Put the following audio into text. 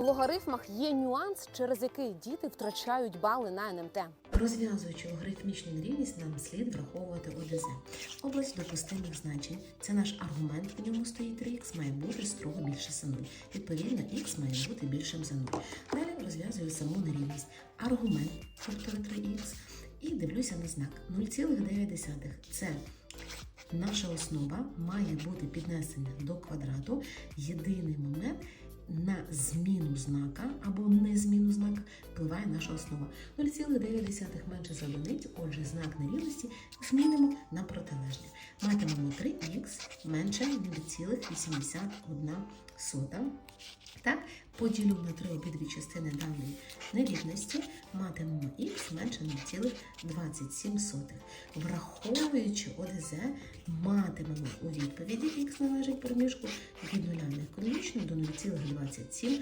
У логарифмах є нюанс, через який діти втрачають бали на НМТ. Розв'язуючи логарифмічну нерівність, нам слід враховувати ОДЗ. Область допустимих значень це наш аргумент, в ньому стоїть 3х, має бути строго більше за 0. Відповідно, х має бути більшим за 0. Далі розв'язую саму нерівність. Аргумент, тобто 3х, і дивлюся на знак 0,9. Це наша основа має бути піднесена до квадрату. Єдиний момент на зміну знака або не зміну знака впливає наша основа. 0,9 менше за одиницю, отже, знак нерівності змінимо на протилежне. Матимемо 3х менше 0,81. Так, поділю на три обидві частини даної нерівності, матимемо х менше 0,27. Враховуючи ОДЗ, матимемо у відповіді х належить проміжку від нуля на економічну до 0,27.